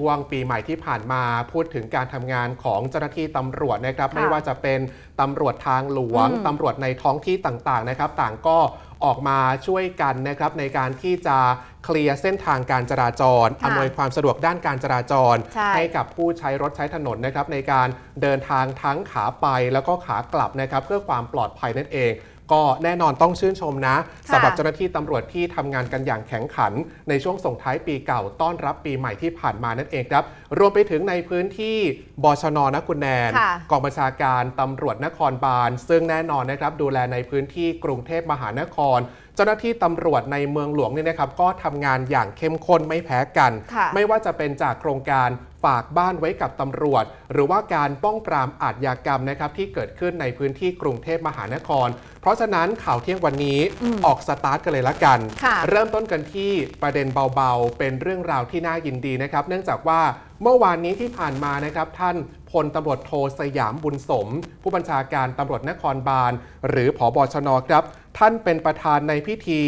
ช่วงปีใหม่ที่ผ่านมาพูดถึงการทำงานของเจ้าหน้าที่ตำรวจนะครับค่ะไม่ว่าจะเป็นตำรวจทางหลวงอืมตำรวจในท้องที่ต่างๆนะครับ ต่างก็ออกมาช่วยกันนะครับในการที่จะเคลียร์เส้นทางการจราจรค่ะอำนวยความสะดวกด้านการจราจรใช่ให้กับผู้ใช้รถใช้ถนนนะครับในการเดินทางทั้งขาไปแล้วก็ขากลับนะครับเพื่อความปลอดภัยนั่นเอง ก็แน่นอนต้องชื่นชมนะค่ะสำหรับเจ้าหน้าที่ตำรวจที่ทำงานกันอย่างแข็งขัน ในช่วงส่งท้ายปีเก่าต้อนรับปีใหม่ที่ผ่านมานั่นเองครับ รวมไปถึงในพื้นที่บชนนะคุณแนน ค่ะ กองบัญชาการตำรวจนครบาล ซึ่งแน่นอนนะครับ ดูแลในพื้นที่กรุงเทพมหานคร เจ้าหน้าที่ตำรวจในเมืองหลวงเนี่ยนะครับ ก็ทำงานอย่างเข้มข้นไม่แพ้กัน ค่ะ ไม่ว่าจะเป็นจากโครงการฝากบ้านไว้กับตำรวจ หรือว่าการป้องปรามอาชญากรรมนะครับที่เกิดขึ้นในพื้นที่กรุงเทพมหานคร เพราะฉะนั้นข่าวเที่ยงวันนี้อืมออกสตาร์ทกันเลยละกัน ค่ะ เริ่มต้นกันที่ประเด็นเบาๆ เป็นเรื่องราวที่น่ายินดีนะครับ เนื่องจากว่าเมื่อวานนี้ที่ผ่านมานะครับท่านพลตำรวจโทสยามบุญสม ผู้บัญชาการตำรวจนครบาล หรือผอบชนครับ ท่านเป็นประธานในพิธี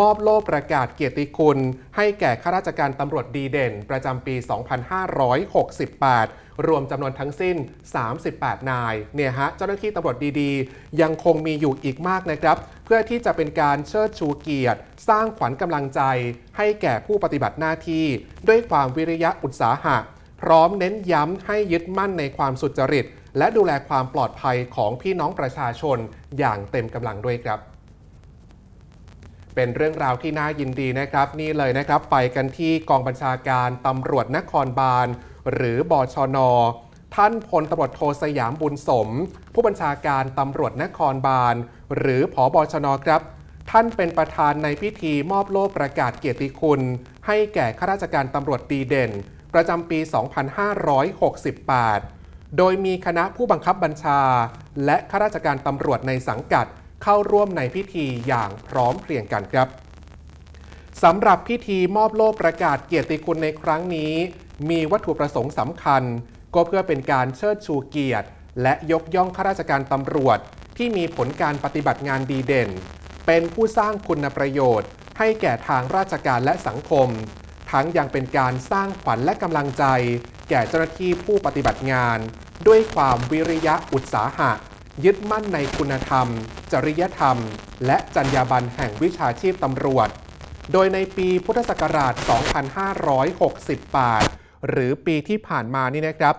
มอบโล่ประกาศเกียรติคุณ ให้แก่ข้าราชการตำรวจดีเด่น ประจำปี 2568รวมจำนวนทั้งสิ้น 38 นาย เนี่ยฮะ เจ้าหน้าที่ตำรวจดีๆ ยังคงมีอยู่อีกมากนะครับ เพื่อที่จะเป็นการเชิดชูเกียรติ สร้างขวัญกำลังใจ ให้แก่ผู้ปฏิบัติหน้าที่ ด้วยความวิริยะอุตสาหะ พร้อมเน้นย้ำให้ยึดมั่นในความสุจริต และดูแลความปลอดภัยของพี่น้องประชาชนอย่างเต็มกำลังด้วยครับ เป็นเรื่องราวที่น่ายินดีนะครับ นี่เลยนะครับ ไปกันที่กองบัญชาการตำรวจนครบาล หรือบอชนท่านพลตำรวจโทสยามบุญสม ผู้บัญชาการตำรวจนครบาล หรือผอบอชนครับ ท่านเป็นประธานในพิธีมอบโล่ประกาศเกียรติคุณ ให้แก่ข้าราชการตำรวจดีเด่น ประจำปี 2568 โดยมีคณะผู้บังคับบัญชา และข้าราชการตำรวจในสังกัดเข้าร่วมในพิธีอย่างพร้อมเพรียงกันครับสำหรับพิธีมอบโล่ประกาศเกียรติคุณในครั้งนี้ มีวัตถุประสงค์สำคัญ ก็เพื่อเป็นการเชิดชูเกียรติ และยกย่องข้าราชการตำรวจ ที่มีผลการปฏิบัติงานดีเด่น เป็นผู้สร้างคุณประโยชน์ ให้แก่ทางราชการและสังคม ทั้งยังเป็นการสร้างขวัญและกำลังใจ แก่เจ้าหน้าที่ผู้ปฏิบัติงาน ด้วยความวิริยะอุตสาหะ ยึดมั่นในคุณธรรม จริยธรรม และจรรยาบรรณแห่งวิชาชีพตำรวจ โดยในปีพุทธศักราช 2568 หรือปีที่ผ่านมานี่นะครับ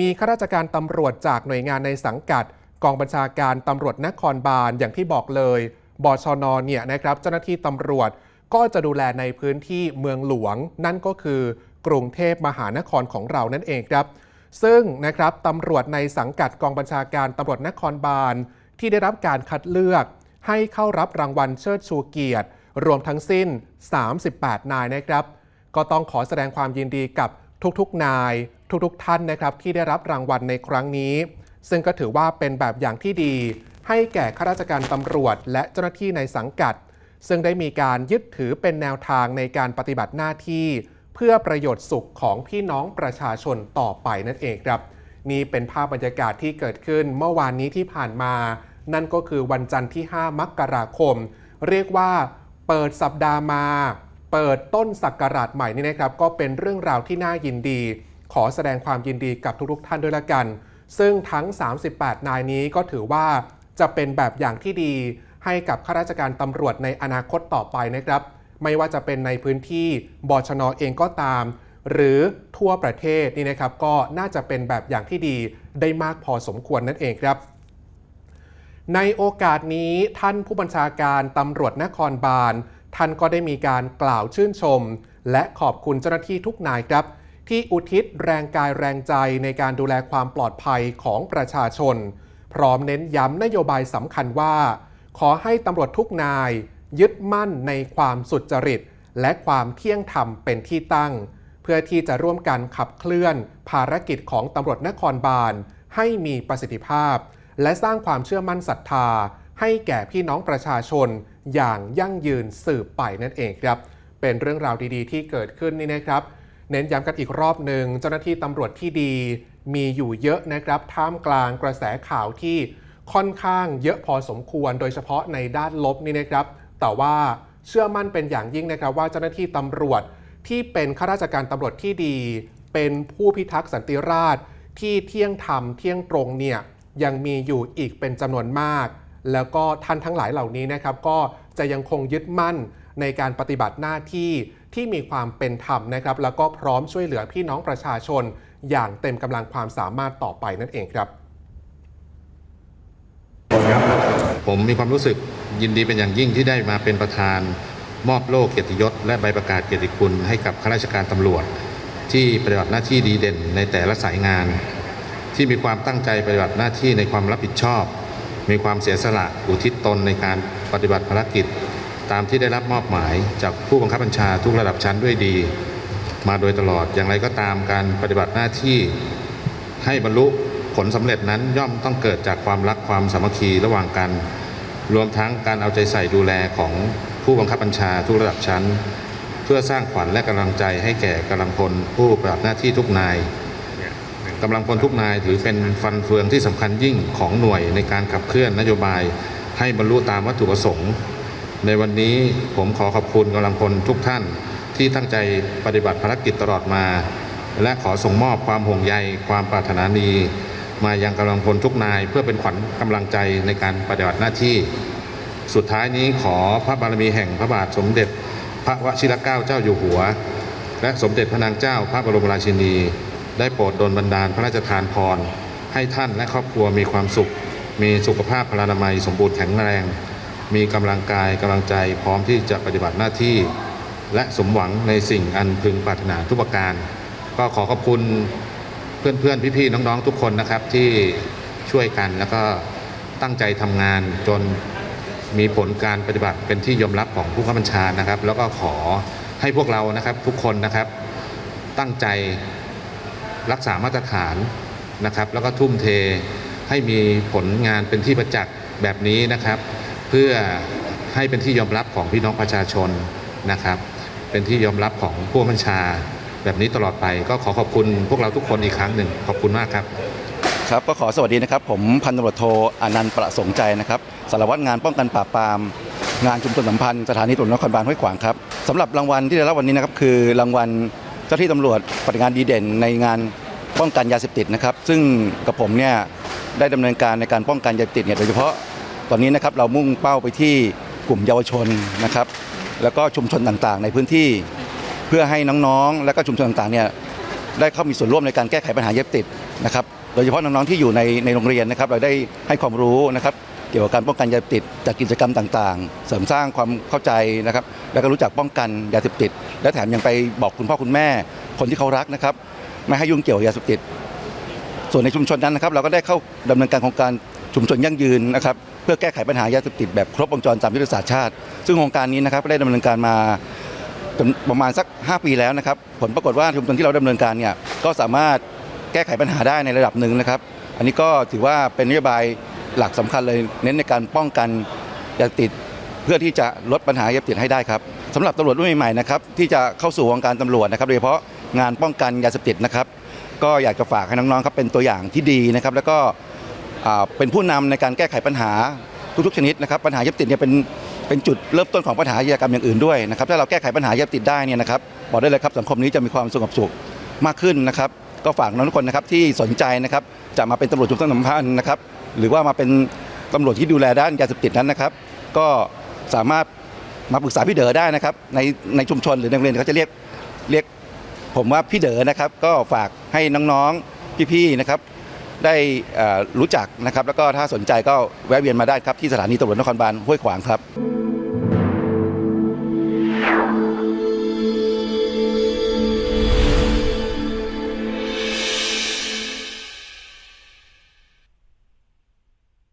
มีข้าราชการตำรวจจากหน่วยงานในสังกัด กองบัญชาการตำรวจนครบาลอย่างที่บอกเลยบชนเนี่ยนะครับเจ้าหน้าที่ตำรวจ ก็จะดูแลในพื้นที่เมืองหลวง นั่นก็คือกรุงเทพมหานครของเรานั่นเองครับ ซึ่งนะครับตำรวจในสังกัดกองบัญชาการตำรวจนครบาล ที่ได้รับการคัดเลือก ให้เข้ารับรางวัลเชิดชูเกียรติ รวมทั้งสิ้น 38 นายนะครับ ก็ต้องขอแสดงความยินดีกับทุกๆ นาย ทุกๆ ท่านนะครับที่ได้รับรางวัลในครั้งนี้ ซึ่งก็ถือว่าเป็นแบบอย่างที่ดี ให้แก่ข้าราชการตำรวจ และเจ้าหน้าที่ในสังกัด ซึ่งได้มีการยึดถือเป็นแนวทางในการปฏิบัติหน้าที่ เพื่อประโยชน์สุขของพี่น้องประชาชนต่อไปนั่นเองครับ นี่เป็นภาพบรรยากาศที่เกิดขึ้นเมื่อวานนี้ที่ผ่านมา นั่นก็คือวันจันทร์ที่ 5 มกราคม เรียกว่า เปิดสัปดาห์มา เปิดต้นศักราชใหม่นี่นะครับ ก็เป็นเรื่องราวที่น่ายินดี ขอแสดงความยินดีกับทุกๆ ท่านด้วยละกัน ซึ่งทั้ง 38 นายนี้ก็ถือว่าจะเป็นแบบอย่างที่ดี ให้กับข้าราชการตำรวจในอนาคตต่อไปนะครับ ไม่ว่าจะเป็นในพื้นที่บชนเองก็ตาม หรือทั่วประเทศนี่นะครับก็น่าจะเป็นแบบอย่างที่ดีได้มากพอสมควรนั่นเองครับ ในโอกาสนี้ท่านผู้บัญชาการตำรวจนครบาล ท่านก็ได้มีการกล่าวชื่นชม และขอบคุณเจ้าหน้าที่ทุกนายครับ ที่อุทิศแรงกายแรงใจในการดูแลความปลอดภัยของประชาชน พร้อมเน้นย้ำนโยบายสำคัญว่า ขอให้ตำรวจทุกนาย ยึดมั่นในความสุจริต และความเที่ยงธรรมเป็นที่ตั้ง เพื่อที่จะร่วมกันขับเคลื่อน ภารกิจของตำรวจนครบาล ให้มีประสิทธิภาพ และสร้างความเชื่อมั่นศรัทธา ให้แก่พี่น้องประชาชน อย่างยั่งยืนสืบไปนั่นเองครับ เป็นเรื่องราวดีๆ ที่เกิดขึ้นนี่นะครับเน้นย้ำกันอีกรอบหนึ่งเจ้าหน้าที่ตำรวจที่ดี มีอยู่เยอะนะครับ ท่ามกลางกระแสข่าวที่ ค่อนข้างเยอะพอสมควร โดยเฉพาะในด้านลบนี่นะครับ แต่ว่าเชื่อมั่นเป็นอย่างยิ่งนะครับ ว่าเจ้าหน้าที่ตำรวจที่เป็นข้าราชการตำรวจที่ดี เป็นผู้พิทักษ์สันติราษฎร์ที่เที่ยงธรรมเที่ยงตรงเนี่ยยังมีอยู่อีกเป็นจำนวนมาก แล้วก็ท่านทั้งหลายเหล่านี้นะครับ ก็จะยังคงยึดมั่นในการปฏิบัติหน้าที่ที่มีความเป็นธรรมนะครับ แล้วก็พร้อมช่วยเหลือพี่น้องประชาชน อย่างเต็มกำลังความสามารถต่อไปนั่นเองครับ ผมมีความรู้สึกยินดีเป็นอย่างยิ่งที่ได้มาเป็นประธานมอบโล่เกียรติยศ และใบประกาศเกียรติคุณให้กับข้าราชการตำรวจ ที่ปฏิบัติหน้าที่ดีเด่นในแต่ละสายงาน ที่มีความตั้งใจปฏิบัติหน้าที่ในความรับผิดชอบ มีความเสียสละอุทิศตนในการปฏิบัติภารกิจ ตามที่ได้รับมอบหมายจากผู้บังคับบัญชาทุกระดับชั้นด้วยดี มาโดยตลอดอย่างไรก็ตามการปฏิบัติหน้าที่ให้บรรลุ ผลสำเร็จนั้นย่อมต้องเกิดจากความรักความสามัคคีระหว่างกัน รวมทั้งการเอาใจใส่ดูแลของผู้บังคับบัญชาทุกระดับชั้น เพื่อสร้างขวัญและกำลังใจให้แก่กำลังพลผู้ปฏิบัติหน้าที่ทุกนายกำลังพลทุกนายถือเป็นฟันเฟืองที่สำคัญยิ่งของหน่วยในการขับเคลื่อนนโยบาย ให้บรรลุตามวัตถุประสงค์ ในวันนี้ผมขอขอบคุณกำลังพลทุกท่านที่ตั้งใจปฏิบัติภารกิจตลอดมา และขอส่งมอบความห่วงใยความปรารถนาดี มายังกำลังพลทุกนายเพื่อเป็นขวัญกำลังใจในการปฏิบัติหน้าที่ สุดท้ายนี้ขอพระบารมีแห่งพระบาทสมเด็จ พระวชิรเกล้าเจ้าอยู่หัว และสมเด็จพระนางเจ้าพระบรมราชินี ได้โปรดดลบันดาลพระราชทานพร ให้ท่านและครอบครัวมีความสุข มีสุขภาพพลานามัยสมบูรณ์แข็งแรง มีกำลังกายกำลังใจพร้อมที่จะปฏิบัติหน้าที่ และสมหวังในสิ่งอันพึงปรารถนาทุกประการ ก็ขอขอบคุณ เพื่อนๆ พี่ๆ น้องๆ ทุกคนนะครับที่ช่วยกันแล้วก็ตั้งใจทำงานจนมีผลการปฏิบัติเป็นที่ยอมรับของผู้ข้าบัญชานะครับ แล้วก็ขอให้พวกเรานะครับทุกคนนะครับตั้งใจรักษามาตรฐานนะครับ แล้วก็ทุ่มเทให้มีผลงานเป็นที่ประจักษ์แบบนี้นะครับ เพื่อให้เป็นที่ยอมรับของพี่น้องประชาชนนะครับ เป็นที่ยอมรับของผู้บัญชา แบบนี้ตลอดไปก็ขอขอบคุณพวกเราทุกคนอีกครั้งหนึ่งขอบคุณมากครับ ครับก็ขอสวัสดีนะครับ ผมพันตำรวจโทอนันต์ประสงค์ใจนะครับสารวัตรงานป้องกันปราบปราม งานชุมชนสัมพันธ์สถานีตำรวจนครบาลห้วยขวางครับสำหรับรางวัลที่ได้รับวันนี้นะครับคือรางวัลเจ้าที่ตำรวจปฏิบัติงานดีเด่นในงานป้องกันยาเสพติดนะครับ ซึ่งกับผมเนี่ยได้ดำเนินการในการป้องกันยาเสพติดเนี่ยโดยเฉพาะตอนนี้นะครับเรามุ่งเป้าไปที่กลุ่มเยาวชนนะครับ แล้วก็ชุมชนต่างๆ ในพื้นที่ เพื่อให้น้องๆ และก็ชุมชนต่างๆเนี่ยได้เข้ามีส่วนร่วมในการแก้ไขปัญหาเยาเสพติดนะครับโดยเฉพาะน้องๆที่อยู่ในในโรงเรียนนะครับ เราได้ให้ความรู้นะครับเกี่ยวกับการป้องกันยาเสพติดจากกิจกรรมต่างๆ เสริมสร้างความเข้าใจนะครับ แล้วก็รู้จักป้องกันยาเสพติด และแถมยังไปบอกคุณพ่อคุณแม่คนที่เขารักนะครับ ไม่ให้ยุ่งเกี่ยวกับยาเสพติด ส่วนในชุมชนนั้นนะครับ เราก็ได้เข้าดำเนินการโครงการชุมชนยั่งยืนนะครับ เพื่อแก้ไขปัญหายาเสพติดแบบครบวงจรตามยุทธศาสตร์ชาติ ซึ่งโครงการนี้นะครับได้ดำเนินการมา ประมาณสัก 5 ปีแล้วนะครับ ผลปรากฏว่าชุมชนที่เราดำเนินการเนี่ยก็สามารถแก้ไขปัญหาได้ในระดับหนึ่งนะครับ อันนี้ก็ถือว่าเป็นนโยบายหลักสำคัญเลยเน้นในการป้องกันยาเสพติดเพื่อที่จะลดปัญหายาเสพติดให้ได้ครับสำหรับตำรวจรุ่นใหม่ๆนะครับที่จะเข้าสู่วงการตำรวจนะครับโดยเฉพาะงานป้องกันยาเสพติดนะครับ ก็อยากจะฝากให้น้องๆครับเป็นตัวอย่างที่ดีนะครับ แล้วก็เป็นผู้นำในการแก้ไขปัญหาทุกๆชนิดนะครับ ปัญหายาเสพติดเนี่ยเป็น เป็นจุดเริ่มต้นของปัญหาอาชญากรรมอย่างอื่นด้วยนะครับถ้าเราแก้ไขปัญหายาเสพติดได้เนี่ยนะครับบอกได้เลยครับสังคมนี้จะมีความสงบสุขมากขึ้นนะครับก็ฝากน้องทุกคนนะครับที่สนใจนะครับจะมาเป็นตำรวจชุมชนสัมพันธ์นะครับหรือว่ามาเป็นตำรวจที่ดูแลด้านยาเสพติดนั้นนะครับ ก็สามารถมาปรึกษาพี่เด๋อได้นะครับในในชุมชนหรือในโรงเรียนเขาจะเรียกเรียกผมว่าพี่เด๋อนะครับ ก็ฝากให้น้องๆพี่ๆนะครับ ได้รู้จักนะครับ แล้วก็ถ้าสนใจก็แวะเวียนมาได้ครับที่สถานีตำรวจนครบาลห้วยขวางครับ